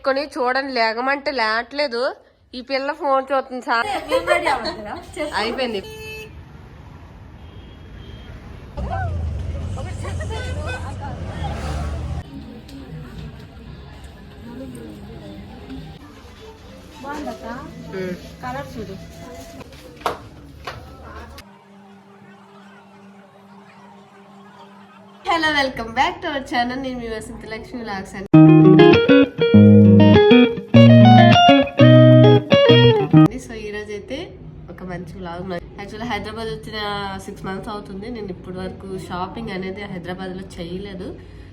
పెట్టుకొని చూడండి లేగమంటే లేట్లేదు. ఈ పిల్ల ఫోన్ చూస్తుంది సార్. అయిపోయింది. కలర్ చూడు hello welcome back to our channel నేను మీ వసంత లక్ష్మి లాక్స్ మంచి వ్లాగ్ యాక్చువల్లీ హైదరాబాద్ వచ్చిన సిక్స్ మంత్స్ అవుతుంది. నేను ఇప్పటి వరకు షాపింగ్ అనేది హైదరాబాద్లో చేయలేదు.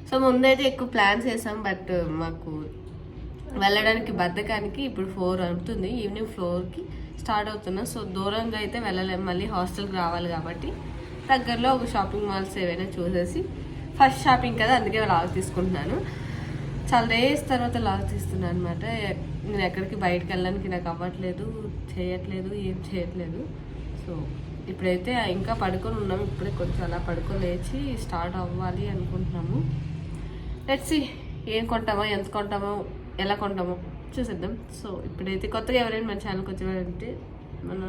సో ముందైతే ఎక్కువ ప్లాన్స్ చేసాం బట్ మాకు వెళ్ళడానికి బద్దకానికి ఇప్పుడు ఫోర్ అవుతుంది. ఈవినింగ్ ఫోర్కి స్టార్ట్ అవుతున్నా. సో దూరంగా అయితే వెళ్ళలేము మళ్ళీ హాస్టల్కి రావాలి కాబట్టి దగ్గరలో ఒక షాపింగ్ మాల్స్ ఏవైనా చూసేసి ఫస్ట్ షాపింగ్ కదా అందుకే లాగ్ తీసుకుంటున్నాను. చాలా డేస్ తర్వాత లాగ్ తీస్తున్నాను అనమాట నేను ఎక్కడికి బయటకు వెళ్ళడానికి నాకు అవ్వట్లేదు. చేయట్లేదు ఏం చేయట్లేదు. సో ఇప్పుడైతే ఇంకా పడుకొని ఉన్నాము ఇప్పుడే కొంచెం అలా పడుకొని లేచి స్టార్ట్ అవ్వాలి అనుకుంటున్నాము. లెట్సి ఏం కొంటామో ఎంత కొంటామో ఎలా కొంటామో చూసేద్దాం. సో ఇప్పుడైతే కొత్తగా ఎవరైనా మన ఛానల్కి వచ్చేవారంటే మన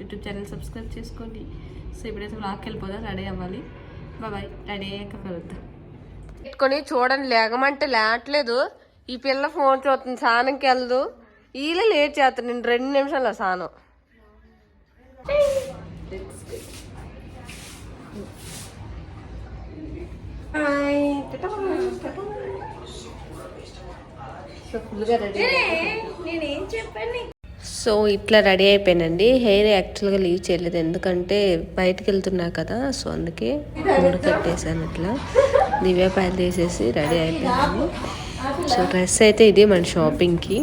యూట్యూబ్ ఛానల్ సబ్స్క్రైబ్ చేసుకోండి. సో ఇప్పుడైతే బ్లాగ్కి వెళ్ళిపోదాం రెడీ అవ్వాలి. బాబాయ్ రెడీ అయ్యాక కలుద్దాం. పెట్టుకొని చూడండి లేగమంటే లేట్లేదు. ఈ పిల్ల ఫోన్ చూస్తుంది స్నానంకి వెళ్దు. వీళ్ళే లేట్ చేస్తాను నేను రెండు నిమిషాలు స్నానం సో ఇట్లా రెడీ అయిపోయానండి. హెయిర్ యాక్చువల్గా లీవ్ చేయలేదు. ఎందుకంటే బయటకు వెళ్తున్నా కదా సో అందుకే మూడు కట్టేసాను ఇట్లా. దివ్య పాయలు తీసేసి రెడీ అయిపోయాను సో డ్రెస్ అయితే ఇది మన షాపింగ్కి.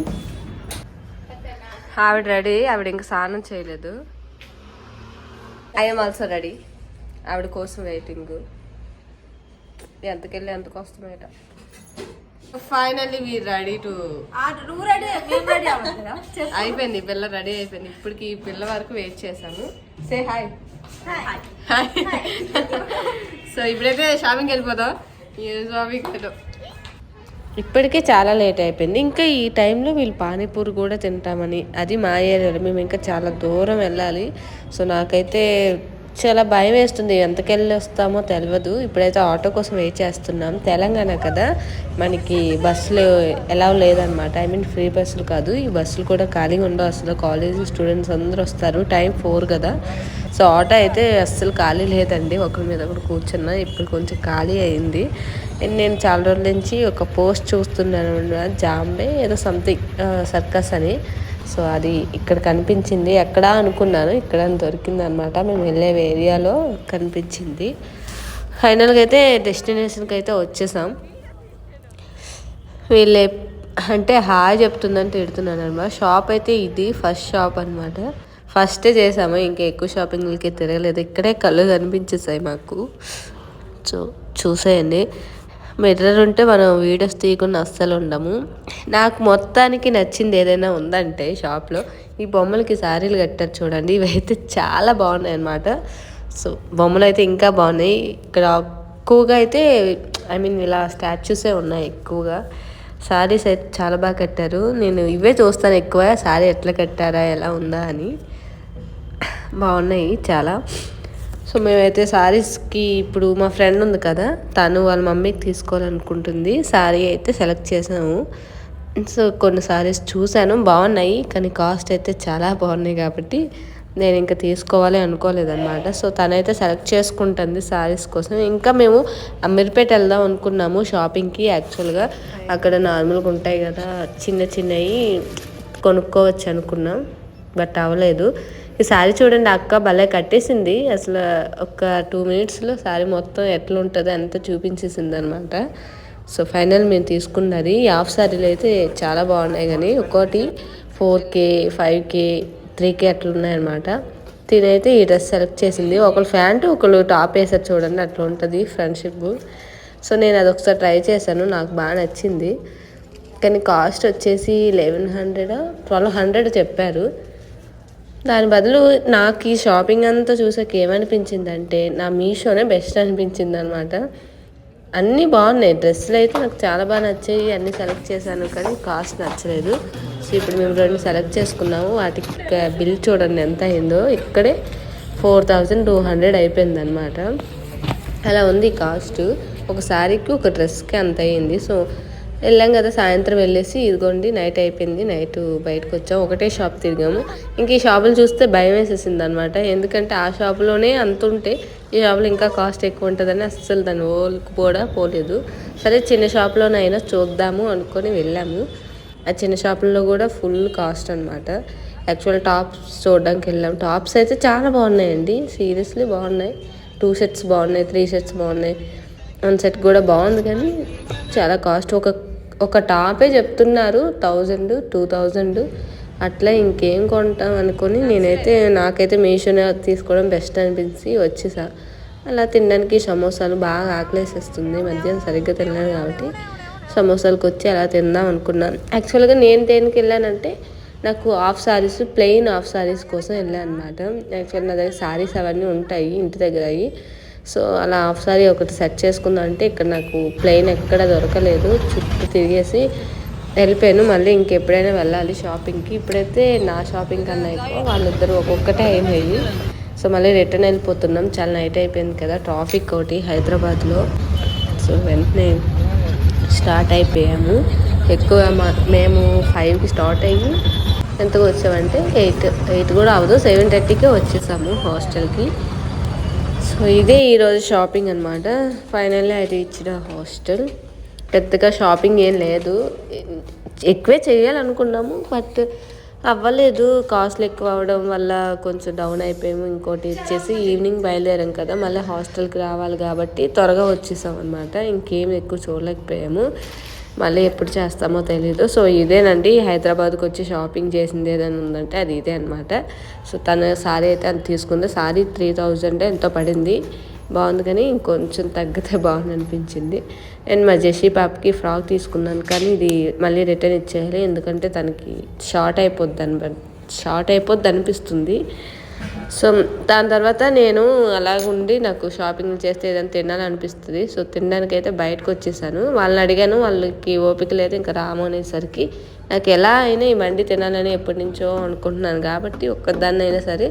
ఆవిడ రెడీ ఆవిడ ఇంకా స్నానం చేయలేదు. ఐఎమ్ ఆల్సో రెడీ ఆవిడ కోసం వెయిటింగ్ ఎంతకెళ్ళి ఎంతకు వస్తున్నాయట. ఫైనల్లీ వీ రెడీ టు అయిపోయింది ఈ పిల్ల రెడీ అయిపోయింది. ఇప్పటికి ఈ పిల్ల వరకు వెయిట్ చేశాను సే హాయ్ సో ఇప్పుడైతే షాపింగ్కి వెళ్ళిపోదాం. ఈ షాపింగ్ వెళ్దాం ఇప్పటికే చాలా లేట్ అయిపోయింది. ఇంకా ఈ టైంలో వీళ్ళు పానీపూరి కూడా తింటామని. అది మా ఏరియాలో. మేము ఇంకా చాలా దూరం వెళ్ళాలి. సో నాకైతే చాలా భయం వేస్తుంది. ఎంతకెళ్ళి వస్తామో తెలియదు ఇప్పుడైతే ఆటో కోసం వెయిట్ చేస్తున్నాం. తెలంగాణ కదా. మనకి బస్సులు ఎలా లేదనమాట ఐ మీన్ ఫ్రీ బస్సులు కాదు. ఈ బస్సులు కూడా ఖాళీగా ఉండవు అసలు. కాలేజ్ స్టూడెంట్స్ అందరూ వస్తారు. టైం ఫోర్ కదా. సో ఆటో అయితే అస్సలు ఖాళీ లేదండి. ఒకరి మీద ఒకటి కూర్చున్నా ఇప్పుడు కొంచెం ఖాళీ అయింది. నేను చాలా రోజుల నుంచి ఒక పోస్ట్ చూస్తున్నాను జాంబే ఏదో సంథింగ్ సర్కస్ అని. సో అది ఇక్కడ కనిపించింది. ఎక్కడ అనుకున్నాను ఇక్కడ దొరికింది అనమాట మేము వెళ్ళే ఏరియాలో కనిపించింది. ఫైనల్గా అయితే డెస్టినేషన్కి అయితే వచ్చేసాం. వీళ్ళే అంటే హాయ్ చెప్తుందని తిడుతున్నాను అనమాట షాప్ అయితే ఇది ఫస్ట్ షాప్ అనమాట. ఫస్టే చేసాము ఇంకా ఎక్కువ షాపింగ్లకి తిరగలేదు. ఇక్కడే కళ్ళు కనిపించేసాయి మాకు. సో చూసేయండి. మిర్రర్ ఉంటే మనం వీడియోస్ తీయకుండా అస్సలు ఉండము. నాకు మొత్తానికి నచ్చింది ఏదైనా ఉందంటే షాప్లో ఈ బొమ్మలకి శారీలు కట్టారు చూడండి. ఇవైతే చాలా బాగున్నాయి అన్నమాట. సో బొమ్మలు అయితే ఇంకా బాగున్నాయి. ఇక్కడ ఎక్కువగా అయితే ఐ మీన్ ఇలా స్టాచ్యూసే ఉన్నాయి ఎక్కువగా. శారీస్ అయితే చాలా బాగా కట్టారు. నేను ఇవే చూస్తాను ఎక్కువ. శారీ ఎట్లా కట్టారా ఎలా ఉందా అని. బాగున్నాయి చాలా. సో మేమైతే శారీస్కి ఇప్పుడు మా ఫ్రెండ్ ఉంది కదా తను వాళ్ళ మమ్మీకి తీసుకోవాలనుకుంటుంది. శారీ అయితే సెలెక్ట్ చేసాము. సో కొన్ని శారీస్ చూశాను బాగున్నాయి కానీ కాస్ట్ అయితే చాలా బాగున్నాయి కాబట్టి నేను ఇంకా తీసుకోవాలి అనుకోలేదన్నమాట. సో తనైతే సెలెక్ట్ చేసుకుంటుంది శారీస్ కోసం. ఇంకా మేము అమీర్పేట వెళ్దాం అనుకున్నాము షాపింగ్కి యాక్చువల్గా. అక్కడ నార్మల్గా ఉంటాయి కదా చిన్న చిన్నవి కొనుక్కోవచ్చు అనుకున్నాం బట్ అవ్వలేదు. ఈ శారీ చూడండి అక్క భలే కట్టేసింది. అసలు ఒక టూ మినిట్స్లో శారీ మొత్తం ఎట్లా ఉంటుందో అంతా చూపించేసింది అనమాట సో ఫైనల్ మేము తీసుకున్నది. ఈ హాఫ్ శారీలు అయితే చాలా బాగున్నాయి కానీ ఒక్కోటి four K five K three K అట్లా ఉన్నాయన్నమాట తినైతే ఈ డ్రెస్ సెలెక్ట్ చేసింది. ఒకళ్ళు ప్యాంటు ఒకళ్ళు టాప్ వేసారు చూడండి అట్లా ఉంటుంది ఫ్రెండ్షిప్ సో నేను అది ఒకసారి ట్రై చేశాను నాకు బాగా నచ్చింది. కానీ కాస్ట్ వచ్చేసి లెవెన్ హండ్రెడ్ ట్వెల్వ్ హండ్రెడ్ చెప్పారు. దాని బదులు నాకు ఈ షాపింగ్ అంతా చూసాక ఏమనిపించిందంటే నా మీషోనే బెస్ట్ అనిపించింది అనమాట అన్నీ బాగున్నాయి. డ్రెస్సులు అయితే నాకు చాలా బాగా నచ్చాయి. అన్నీ సెలెక్ట్ చేశాను కానీ కాస్ట్ నచ్చలేదు. సో ఇప్పుడు మేము రెండు సెలెక్ట్ చేసుకున్నాము. వాటికి బిల్ చూడండి ఎంత అయిందో. ఇక్కడే ఫోర్ థౌజండ్ టూ హండ్రెడ్ అయిపోయింది అనమాట అలా ఉంది కాస్ట్. ఒక శారీకి ఒక డ్రెస్కి అంత అయ్యింది సో వెళ్ళాం కదా సాయంత్రం వెళ్ళేసి ఇదిగోండి నైట్ అయిపోయింది నైట్ బయటకు వచ్చాం ఒకటే షాప్ తిరిగాము. ఇంక ఈ షాపులు చూస్తే భయం వేసేసింది అనమాట ఎందుకంటే ఆ షాపులోనే అంత ఉంటే ఈ షాపులో ఇంకా కాస్ట్ ఎక్కువ ఉంటుందని అస్సలు దాని ఓల్కి కూడా పోలేదు. సరే చిన్న షాప్లోనైనా చూద్దాము అనుకొని వెళ్ళాము. ఆ చిన్న షాపుల్లో కూడా ఫుల్ కాస్ట్ అనమాట యాక్చువల్ టాప్స్ చూడడానికి వెళ్ళాం. టాప్స్ అయితే చాలా బాగున్నాయండి. సీరియస్లీ బాగున్నాయి. టూ సెట్స్ బాగున్నాయి త్రీ సెట్స్ బాగున్నాయి. వన్ సెట్ కూడా బాగుంది కానీ చాలా కాస్ట్ ఒక ఒక టాపే చెప్తున్నారు థౌజండ్ టూ థౌజండ్ అట్లా ఇంకేం కొంటాం అనుకొని నేనైతే నాకైతే మీషోనే తీసుకోవడం బెస్ట్ అనిపించి వచ్చేసా అలా తినడానికి సమోసాలు బాగా ఆకలేసేస్తుంది మధ్యాహ్నం సరిగ్గా తిన్నాను కాబట్టి సమోసాలకు వచ్చి అలా తిందాం అనుకున్నాను యాక్చువల్గా నేను దేనికి వెళ్ళానంటే నాకు half sarees plain half sarees కోసం వెళ్ళాను అనమాట యాక్చువల్ నా దగ్గర సారీస్ అవన్నీ ఉంటాయి ఇంటి దగ్గర అవి సో అలా హాఫ్ సారీ ఒకటి సెట్ చేసుకుందాం అంటే ఇక్కడ నాకు ప్లెయిన్ ఎక్కడ దొరకలేదు. చుట్టూ తిరిగేసి వెళ్ళిపోయాను. మళ్ళీ ఇంకెప్పుడైనా వెళ్ళాలి షాపింగ్కి. ఇప్పుడైతే నా షాపింగ్ కన్నా ఎక్కువ వాళ్ళిద్దరు ఒక్కొక్కటే అయిపోయి. సో మళ్ళీ రిటర్న్ వెళ్ళిపోతున్నాం. చాలా నైట్ అయిపోయింది కదా. ట్రాఫిక్ ఒకటి హైదరాబాద్లో. సో వెంటనే స్టార్ట్ అయిపోయాము. ఎక్కువ మా- మేము ఫైవ్కి స్టార్ట్ అయ్యి ఎంతకు వచ్చామంటే ఎయిట్ ఎయిట్ కూడా అవ్వదు. సెవెన్ థర్టీకే వచ్చేసాము హాస్టల్కి. సో ఇదే ఈరోజు షాపింగ్ అనమాట ఫైనల్లీ అది ఇచ్చిన హాస్టల్. పెద్దగా షాపింగ్ ఏం లేదు. ఎక్కువే చేయాలనుకున్నాము బట్ అవ్వలేదు. కాస్ట్లు ఎక్కువ అవ్వడం వల్ల కొంచెం డౌన్ అయిపోయాము. ఇంకోటి వచ్చేసి ఈవినింగ్ బయలుదేరాం కదా మళ్ళీ హాస్టల్కి రావాలి కాబట్టి త్వరగా వచ్చేసాం అనమాట ఇంకేం ఎక్కువ చూడలేకపోయాము. మళ్ళీ ఎప్పుడు చేస్తామో తెలీదు. సో ఇదేనండి. హైదరాబాద్కి వచ్చి షాపింగ్ చేసింది ఏదైనా ఉందంటే అది ఇదే అనమాట సో తన సారీ అయితే అది తీసుకుంది. సారీ త్రీ థౌజండ్ ఎంతో పడింది. బాగుంది కానీ ఇంకొంచెం తగ్గితే బాగుంది అనిపించింది. నేను మా జెషి పాపకి ఫ్రాక్ తీసుకున్నాను కానీ ఇది మళ్ళీ రిటర్న్ ఇచ్చేయాలి. ఎందుకంటే తనకి షార్ట్ అయిపోద్ది అని షార్ట్ అయిపోద్ది అనిపిస్తుంది. సో దాని తర్వాత నేను అలాగుండి నాకు షాపింగ్ చేస్తే ఏదైనా తినాలనిపిస్తుంది. సో తినడానికి అయితే బయటకు వచ్చేసాను వాళ్ళని అడిగాను వాళ్ళకి ఓపిక లేదు ఇంకా రాము అనేసరికి నాకు ఎలా అయినా ఈ బండి తినాలని ఎప్పటి నుంచో అనుకుంటున్నాను కాబట్టి ఒక్కదాన్ని అయినా సరే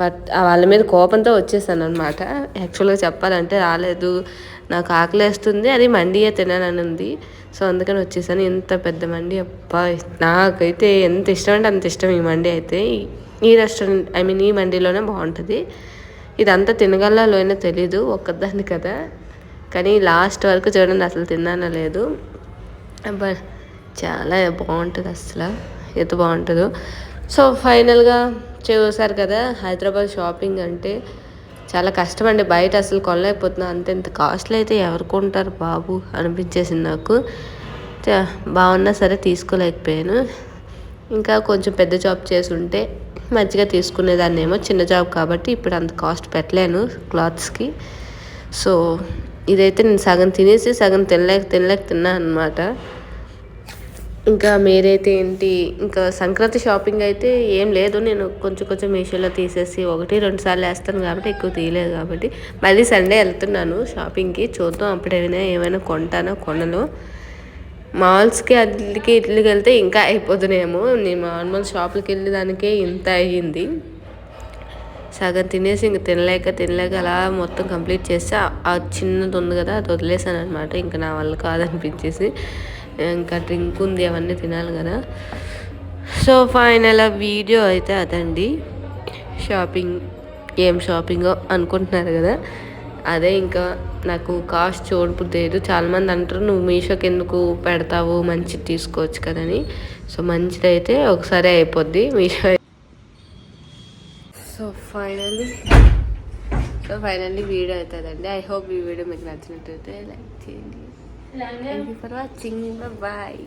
బట్ వాళ్ళ మీద కోపంతో వచ్చేసాను అనమాట యాక్చువల్గా చెప్పాలంటే రాలేదు నాకు ఆకలేస్తుంది అది మండియే తినాలని ఉంది సో అందుకని వచ్చేసాను. ఇంత పెద్ద మండి అబ్బా నాకైతే ఎంత ఇష్టం అంటే అంత ఇష్టం ఈ మండి అయితే. ఈ- రెస్టారెంట్ ఐ మీన్ ఈ మండీలోనే బాగుంటుంది. ఇదంతా తినగలలోనే తెలీదు ఒక్కదాన్ని కదా. కానీ లాస్ట్ వరకు చూడండి అసలు తిన్నానో లేదు. అబ్బా చాలా బాగుంటుంది అసలు. ఎంత బాగుంటుందో. సో ఫైనల్గా చూసారు కదా హైదరాబాద్ షాపింగ్ అంటే చాలా కష్టం అండి బయట అసలు కొనలేకపోతున్నా. అంత ఇంత కాస్ట్లీ అయితే ఎవరు కొంటారు బాబు? అనిపించేసింది నాకు. బాగున్నా సరే తీసుకోలేకపోయాను. ఇంకా కొంచెం పెద్ద జాబ్ చేసి ఉంటే మంచిగా తీసుకునేదాన్ని ఏమో చిన్న జాబ్ కాబట్టి ఇప్పుడు అంత కాస్ట్ పెట్టలేను క్లాత్స్కి. సో ఇదైతే నేను సగం తినేసి సగం తినలేక తినలేక తిన్నాను అనమాట ఇంకా మీరైతే ఏంటి? ఇంకా సంక్రాంతి షాపింగ్ అయితే ఏం లేదు. నేను కొంచెం కొంచెం మీషోలో తీసేసి ఒకటి రెండు సార్లు వేస్తాను కాబట్టి ఎక్కువ తీయలేదు కాబట్టి. మళ్ళీ సండే వెళ్తున్నాను షాపింగ్కి. చూద్దాం అప్పుడు ఏమైనా కొంటానో కొనలో. మాల్స్కి అట్లకి ఇట్లకి వెళ్తే ఇంకా అయిపోతున్నాయేమో. నేను నార్మల్ షాప్లకి వెళ్ళి దానికే ఇంత అయ్యింది. సగం తినేసి ఇంక తినలేక తినలేక అలా మొత్తం కంప్లీట్ చేస్తే ఆ చిన్నది ఉంది కదా అది వదిలేసాను అనమాట ఇంకా నా వల్ల కాదనిపించేసి. ఇంకా డ్రింక్ ఉంది అవన్నీ తినాలి కదా. సో ఫైనల్ వీడియో అయితే అదండి. షాపింగ్ ఏం షాపింగో అనుకుంటున్నారు కదా. అదే ఇంకా నాకు కాస్ట్ చూడబుద్ది లేదు. చాలామంది అంటారు నువ్వు మీషోకి ఎందుకు పెడతావు? మంచిది తీసుకోవచ్చు కదని. సో మంచిది అయితే ఒకసారి అయిపోద్ది Meesho. So finally so finally video అవుతుందండి. ఐ హోప్ ఈ వీడియో మీకు నచ్చినట్టయితే లైక్ చేయండి. Thank you for watching bye